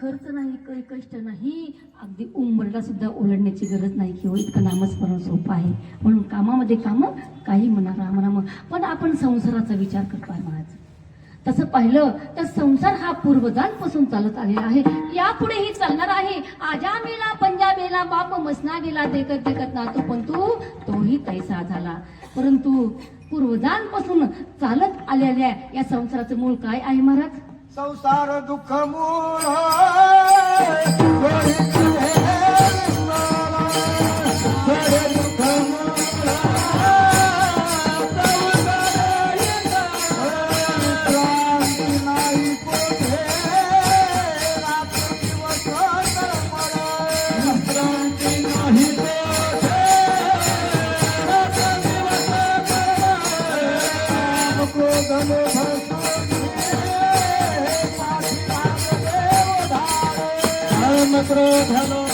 खर्च नाही काही कष्ट नाही. अगदी उंबरला सुद्धा ओलडण्याची गरज नाही किंवा हो, इतकं नामस्मरण सोपं आहे. म्हणून कामामध्ये कामं काही म्हणा रामराम पण आपण संसाराचा विचार करतो आहे महाराज. तसं पाहिलं तर संसार हा पूर्वजांपासून चालत आलेला आहे. यापुढेही चालणार आहे. आजामेला पंजाबेला बाप मसना गेला देखत देखत नातू पण तू तोही तैसा झाला. परंतु पूर्वजांपासून चालत आलेल्या या संसाराचं मूळ काय आहे महाराज? संसार दुःख मूळ nosotros,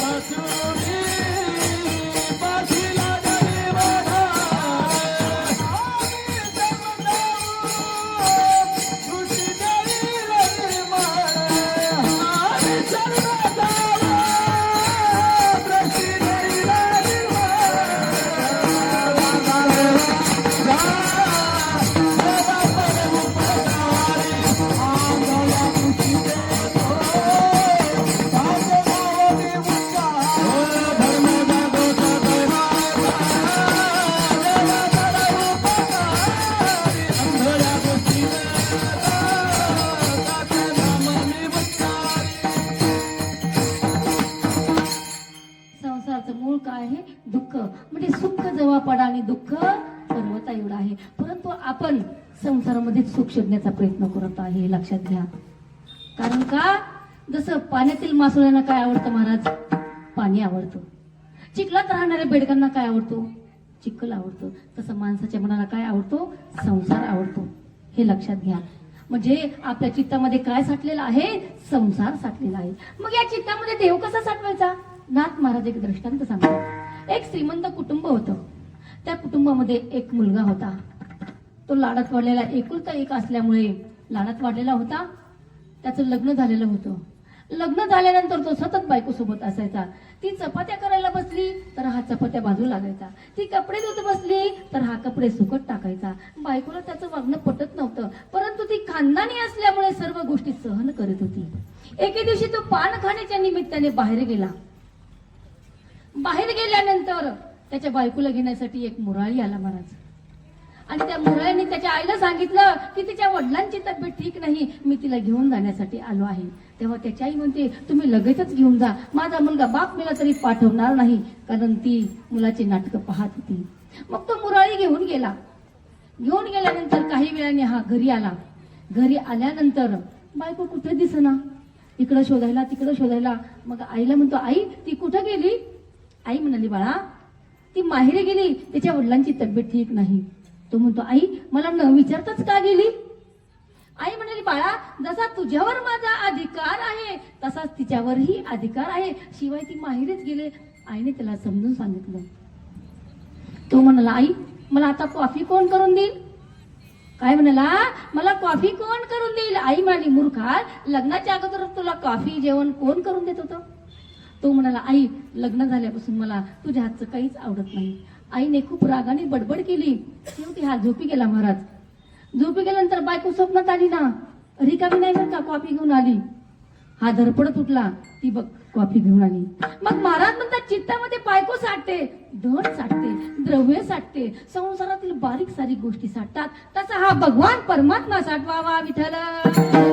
म्हणजे सुख जवळ पडा आणि दुःख सर्वता एवढं आहे. परंतु आपण संसारामध्ये सुख शोधण्याचा प्रयत्न करत आहे हे लक्षात घ्या. कारण का? जसं पाण्यातील मासोळ्यांना काय आवडतं महाराज? पाणी आवडतं. चिखलात राहणाऱ्या बेडकांना काय आवडतो? चिखल आवडतो. तसं माणसाच्या मनाला काय आवडतो? संसार आवडतो. हे लक्षात घ्या. म्हणजे आपल्या चित्तामध्ये काय साठलेलं आहे? संसार साठलेला आहे. मग या चित्तामध्ये देव कसा साठवायचा? नाथ महाराज एक दृष्टांत सांगतो एक श्रीमंत कुटुंब होतं. त्या कुटुंबामध्ये एक मुलगा होता. तो लाडात वाढलेला एकुलता एक असल्यामुळे लाडात वाढलेला होता. त्याचं लग्न झालेलं होतं. लग्न झाल्यानंतर तो सतत बायको सोबत असायचा. ती चपात्या करायला बसली तर हा चपात्या बाजू लागायचा. ती कपडे धुत बसली तर हा कपडे सुकट टाकायचा. बायकोला त्याचं वागणं पटत नव्हतं परंतु ती खानदानी असल्यामुळे सर्व गोष्टी सहन करत होती. एके दिवशी तो पान खाण्याच्या निमित्ताने बाहेर गेला. बाहेर गेल्यानंतर त्याच्या बायकोला घेण्यासाठी एक मुराळी आला महाराज. आणि त्या मुराळीने त्याच्या आईला सांगितलं की तिच्या वडिलांची तब्येत ठीक नाही मी तिला घेऊन जाण्यासाठी आलो आहे. तेव्हा त्याची आई म्हणते तुम्ही लगेचच घेऊन जा. माझा मुलगा बाप मला तरी पाठवणार नाही. कारण ती मुलाची नाटकं पाहत होती. मग तो मुराळी घेऊन गेला. घेऊन गेल्यानंतर काही वेळाने हा घरी आला. घरी आल्यानंतर बायको कुठे दिसना? इकडं शोधायला तिकडं शोधायला. मग आईला म्हणतो आई ती कुठं गेली? आई म्हणाली बाळा ती माहेरी गेली तिच्या वडिलांची तब्येत ठीक नाही. तो म्हणतो आई मला न विचारताच का गेली? आई म्हणाली बाळा जसा तुझ्यावर माझा अधिकार आहे तसाच तिच्यावरही अधिकार आहे. शिवाय ती माहेरच गेले. आईने त्याला समजून सांगितलं. तो म्हणाला आई मला आता कॉफी कोण करून देईल? काय म्हणाला मला कॉफी कोण करून देईल? आई म्हणाली मूर्खा लग्नाच्या अगोदर तुला कॉफी जेवण कोण करून देत होतं? तो म्हणाला आई लग्न झाल्यापासून मला तुझ्या हातचं काहीच आवडत नाही. आईने खूप रागाने बडबड केली. शेवटी हा झोपी गेला महाराज. झोपी गेल्यानंतर बायको स्वप्नात आली ना. रिकामी नाही बरं का कॉफी घेऊन आली. हा धडपड तुटला ती बघ कॉफी घेऊन आली. मग महाराज म्हणतात चित्तामध्ये बायको साठते धन साठते द्रव्य साठते संसारातील बारीक सारीक गोष्टी साठतात. तसा हा भगवान परमात्मा साठवावा विठ्ठल.